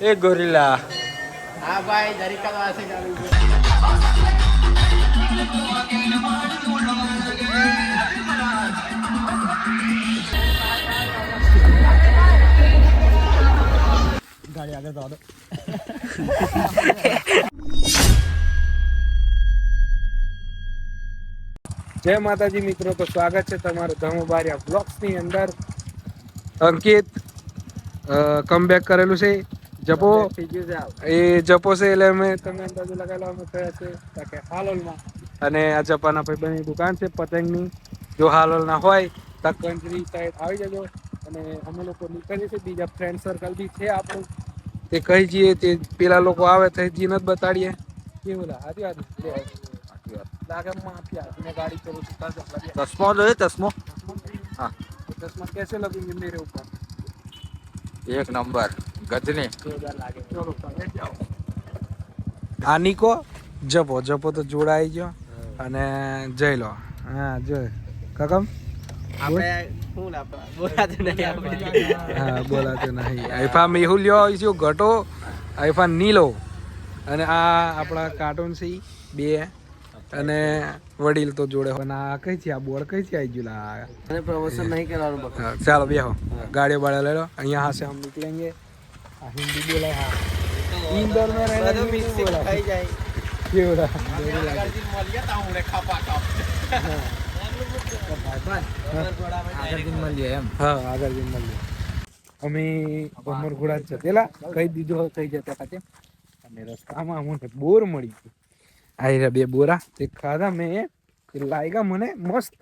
એ gorilla. હા ભાઈ દરિકા પાસે ચાલુ ગાડી આગળ તો જય માતાજી મિત્રો તો સ્વાગત છે તમારું ધમુ બારિયા બ્લોગ્સની અંદર. અંકિત કમબેક કરેલું છે. જપો. એ જપો છે એટલે અમે તમે અંદાજો લગાવેલો અમે થયા છે કે હાલોલમાં અને આ જપાના ભાઈ ભાઈબંધની દુકાન છે પતંગની. જો હાલોલના હોય તો કંજરી સાઈડ આવી જજો. અને અમે લોકો નીકળીએ છીએ બીજા ફ્રેન્ડ સર્કલ બી છે આપણું. તે કહી જઈએ તે પેલા લોકો આવે તો જી નથી બતાડીએ. કેવું લાગે સાચી વાત લાગે માફી આવે મેં ગાડી ચલો ચશ્મો જોઈએ ચશ્મો? હા. ચશ્મા કેસે લગી મેરે ઉપર? એક નંબર. ગજની. આનિકો જપો જપો તો જોડાઈ ગયો. અને જઈ લો. હા જો કકમ? બોલાતું નહીં આઈફા મેહુલ્યો લ્યો ઘટો આઈફા નીલો. અને આ આપણા કાર્ટૂન સી બે. અને વડીલ તો જોડે અને આ કઈ આ બોર્ડ કઈ આવી ગયું લા. પ્રમોશન નહીં કરવાનું ચાલો બેહો. ગાડીઓ બાળા લઈ લો. અહીંયા હાસે આમ નીકળેંગે હિન્દી બોલે હા. ઇન્દોરમાં રહેલા તો મિક્સિંગ થઈ જાય. કેવડા. બોલી લાગે હું રેખા પાકા અમે અમરઘોડા જતેલા કહી દીધો થઈ જતા ખાતે અને રસ્તામાં અમને બોર મળી ગયું. આયરા બે બોરા. તે ખાધા મેં. એ લાગ્યા મને મસ્ત.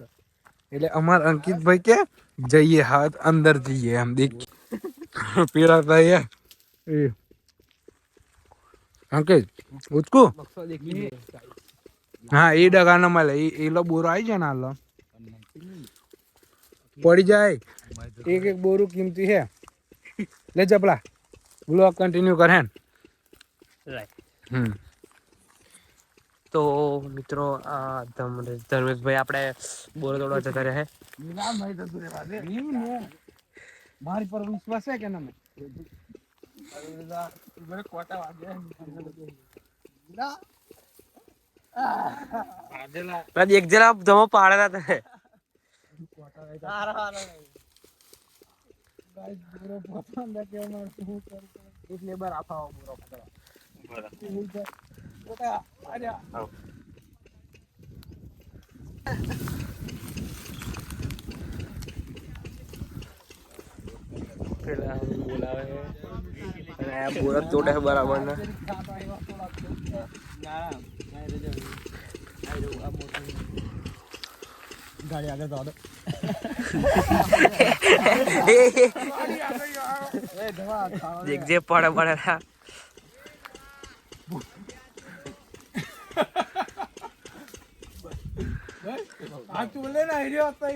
એટલે અમાર અંકિતભાઈ કે જઈએ હાથ અંદર જઈએ એમ. દેખ. પેલા ભાઈ એ. અંકિત ઉચકુ? હા એ ડગા ના મળે. એ એલો બોરો આવી જાય ને હાલો પડી જાય. એક એક બોરું કિંમતી છે. લે ચપલા બ્લોક કન્ટિન્યુ કરે હે હમ. તો મિત્રો આ ધર્મ- ધર્મેશભાઈ આપણે બોરો તોડવા જતા રહે મારી પર વિશ્વાસ છે કે ના? પેલા એક જરા ધમો પાડેલા તમે એટલે બાર બોલાવે આ બોરો તોડે છે બરાબર ને. ગાડી આગળ તો એક જે પડે પડેલા આ તું લે ના હીરો તો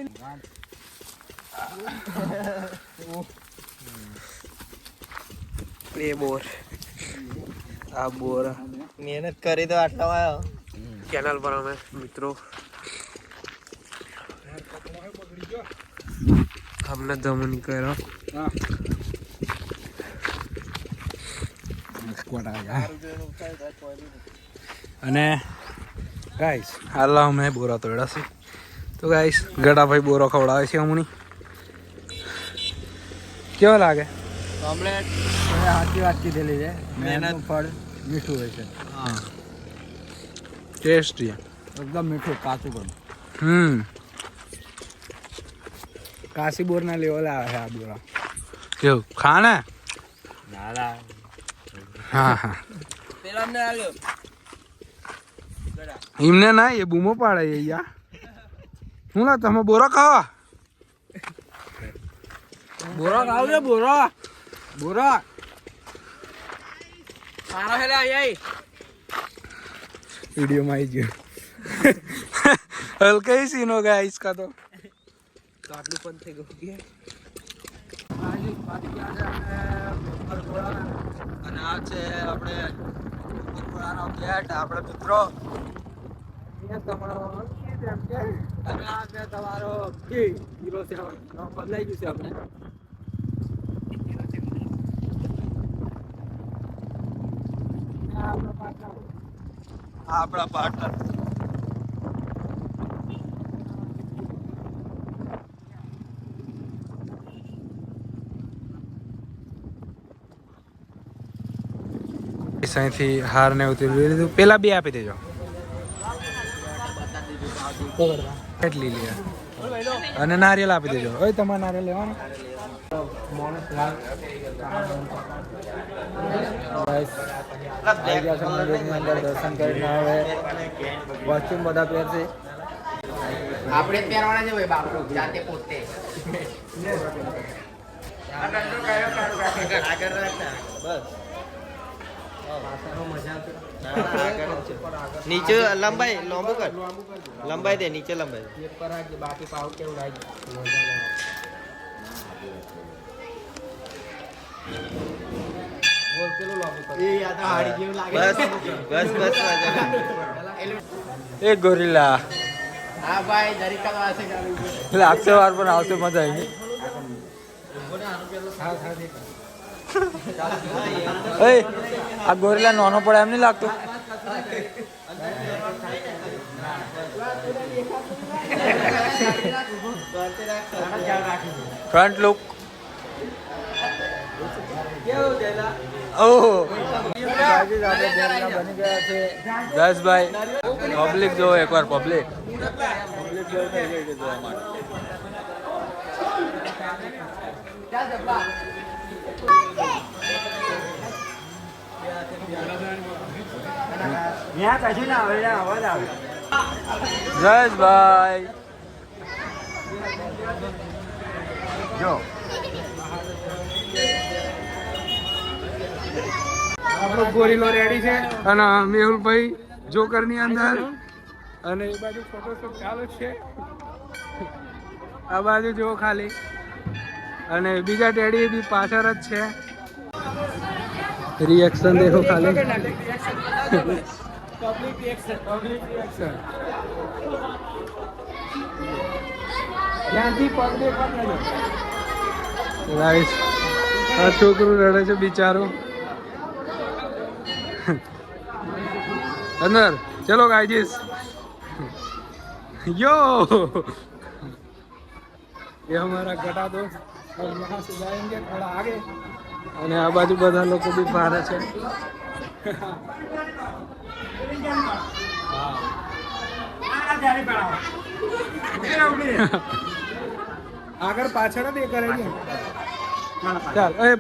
બે બોર. આ બોર. મહેનત કરી તો આટલો આવ્યો કેનાલ પર અમે મિત્રો. હમણાં ધમો નીકળ્યો અને ગાઈસ હાલ અમે બોરા તોડ્યા છે. તો ગાઈસ ગડાભાઈ બોરો ખવડાવે છે હમણી કેવો લાગે? કમ્પ્લેટ સાચી વાત કીધેલી છે. મહેનત. ફળ મીઠું હોય છે. ટેસ્ટી. એકદમ મીઠું કાચું પણ. હમ. કાશી બોરના લેવલ આવે છે આ બોરા. કેવું? ખાને? ના હા હા. પેલા અમને આવ્યો એમને ના એ બૂમો પાડે એ યા. હું ના તમે બોરો ખાવા? બોરો ખાવ બોરો. Burak. Parah lah, yai. Video માં આવી ગયો. હલકાઈ સીનો ગાઈસ કા તો? આટલું પણ થઈ ગયું. કે આજે પાછી આજે અને આ છે આપણે ઉપરવાળાનો ફ્લેટ આપણે મિત્રો. એ તમારો અને આ છે તમારો હીરો સેવન બદલાઈ ગયું છે આપણે. આપણા પાર્ટનર અહીંથી હાર ને ઉતરી લીધું. પેલા બે આપી દેજો. કેટલી લે અને નારિયેલ આપી દેજો. ઓય તમારે નારિયેલ લેવાનું? દર્શન કરીને હવે કોસ્ચ્યુમ બધા પહેરશે આપણે જ પહેરવાના છે ભાઈ બાપુ જાતે પોતે. નીચે લંબાઈ લાંબુ કર. લંબાઈ દે નીચે લંબાઈ બાકી પાવ કેવું લાગે એ ગોરીલા. લાગશે વાર પણ આવશે મજા આવી આ ગોરીલા નાનો પડે એમ નહીં લાગતું? ફ્રન્ટ લુક ઓહ દસભાઈ પબ્લિક જો એકવાર પબ્લિક જયેશભાઈ જો. આપણો ગોરીલો રેડી છે. અને મેહુલભાઈ જોકરની અંદર. અને એ બાજુ ફોટોશૂટ ચાલુ છે. આ બાજુ જુઓ ખાલી. અને બીજા ટેડી બી પાછળ જ છે. રિએક્શન દેખો ખાલી. પબ્લિક રિએક્શન પબ્લિક રિએક્શન છોકરું રડે છે બિચારો. અંદર ચલો ગાઈજીસ यो ये हमारा गटा दोस्त और यहाँ से जाएंगे थोड़ा आगे અને આ બાજુ બધા લોકો બી ફારે છે આગળ પાછળ જ એ કરે છે ચાલ એ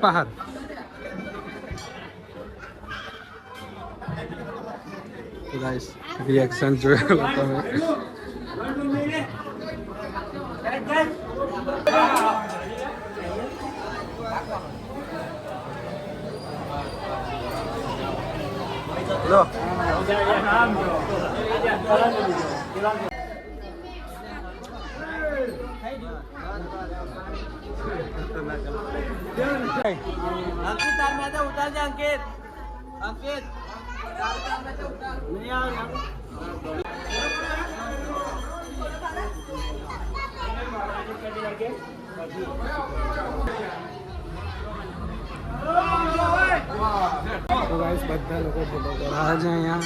બહાર ગાઈસ રિએક્શન જોયેલો તમે લો અંકિત તાર મેં તો ઉતારજે અંકિત અંકિત તો ગાઈસ બધા લોકો ફોટો કરાવે છે અહીંયા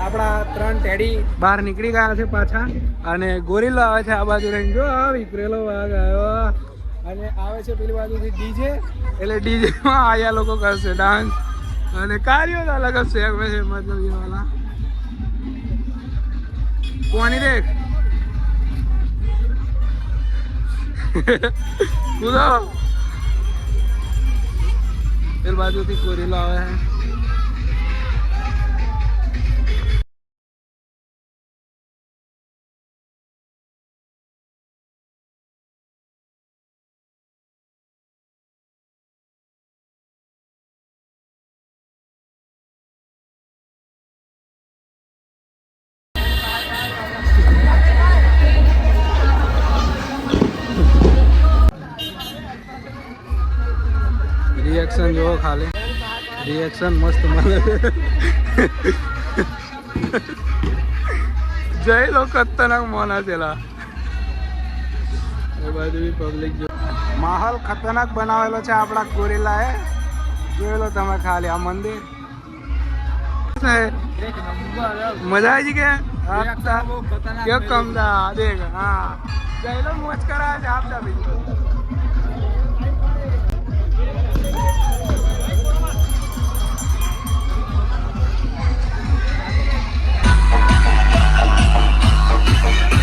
આપણા ત્રણ ટેડી બહાર નીકળી ગયા છે પાછા અને ગોરીલો આવે છે આ બાજુ રહીને. જો વિકરેલો વાઘ આવ્યો. અને આવે છે પેલી બાજુથી ડીજે. એટલે ડીજે માં આયા લોકો કરશે ડાન્સ અને કાર્યો અલગ જ છે મતલબ એ વાલા. કોની દેખ? કૂદો પેલ બાજુથી કોરેલો આવે છે ખાલી. રિએક્શન મસ્ત મળે. જય લો ખતરનાક મોના છેલા એ બાજુ પબ્લિક જો. માહોલ ખતરનાક બનાવેલો છે આપણા ગોરેલા એ જોઈ લો તમે ખાલી આ મંદિર. મજા આવી કે? કેમ કમદા? દેખ હા. જય લો મોજ કરા છે આપતા બીજું Bye.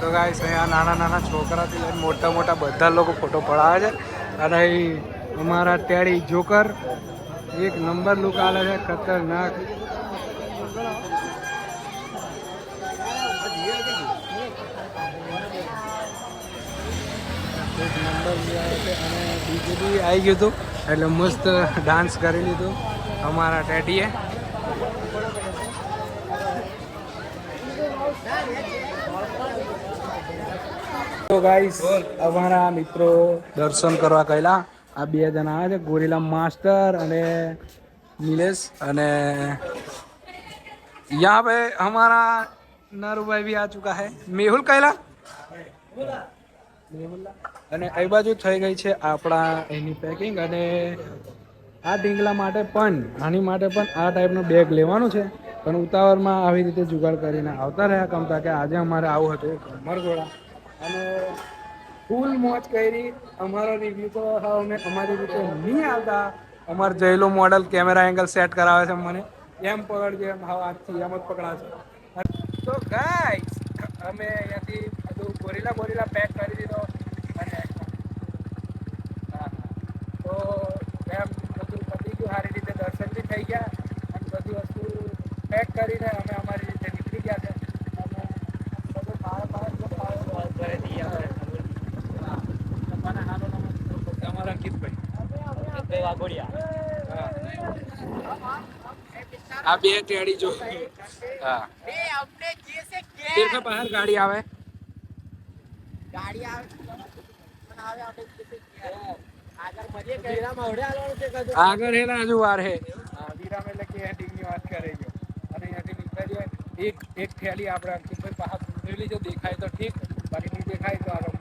તો ગાઈસ અહીંયા નાના નાના છોકરાથી લઈને મોટા મોટા બધા લોકો ફોટો પડાવે છે. અને અમારા ટેડી જોકર, એક નંબર લુક આલે છે, ખતરનાક. એક નંબર બી આવે છે અને ડીજે બી આવી ગયું હતું એટલે મસ્ત ડાન્સ કરી લીધું અમારા ટેડીએ તો ગાઈસ અમારા મિત્રો દર્શન કરવા ગયેલા આ બે જણા આવે છે ગોરીલા માસ્ટર અને નિલેશ અને यहाँ पे हमारा नरू भाई भी आ चुका है मेहुल कैला અને એ બાજુ થઈ ગઈ છે આપણા એની પેકિંગ અને આ ઢીંગલા માટે પણ, આની માટે પણ આ ટાઈપનું બેગ લેવાનું છે. પણ ઉતાવળમાં આવી રીતે જુગાડ કરીને આવતા રહ્યા કમતા કે આજે અમારે આવું હતું કમરગોળા અને ફૂલ મોજ કરી અમારો રિવ્યુ તો અમે અમારી રીતે નહીં આવતા. અમાર જયલો મોડલ કેમેરા એંગલ સેટ કરાવે છે મને એમ પકડજે હવે આજથી એમ જ પકડાશે. તો ગાઈસ અમે અહીંયાથી ગોરીલા ગોરીલા પેક કરી દીધો અને તો એમ બધું પતી ગયું સારી રીતે દર્શન બી થઈ ગયા અને બધી વસ્તુ પેક કરીને અમે અમારી રીતે નીકળી ગયા છે. તમારા અંકિતભાઈ વાઘોડિયા. આ બે ટેડી જો હા. આપણે જે છે કે બહાર ગાડી આવે. ગાડી આવે. આગળ હેરા હજુ? વાર હે. વિરામ એટલે કે હેડિંગ વાત કરે છે અને એક એક થેલી આપડે અંકિતભાઈ પાસે જો દેખાય તો ઠીક. બાકી નહીં દેખાય તો આગળ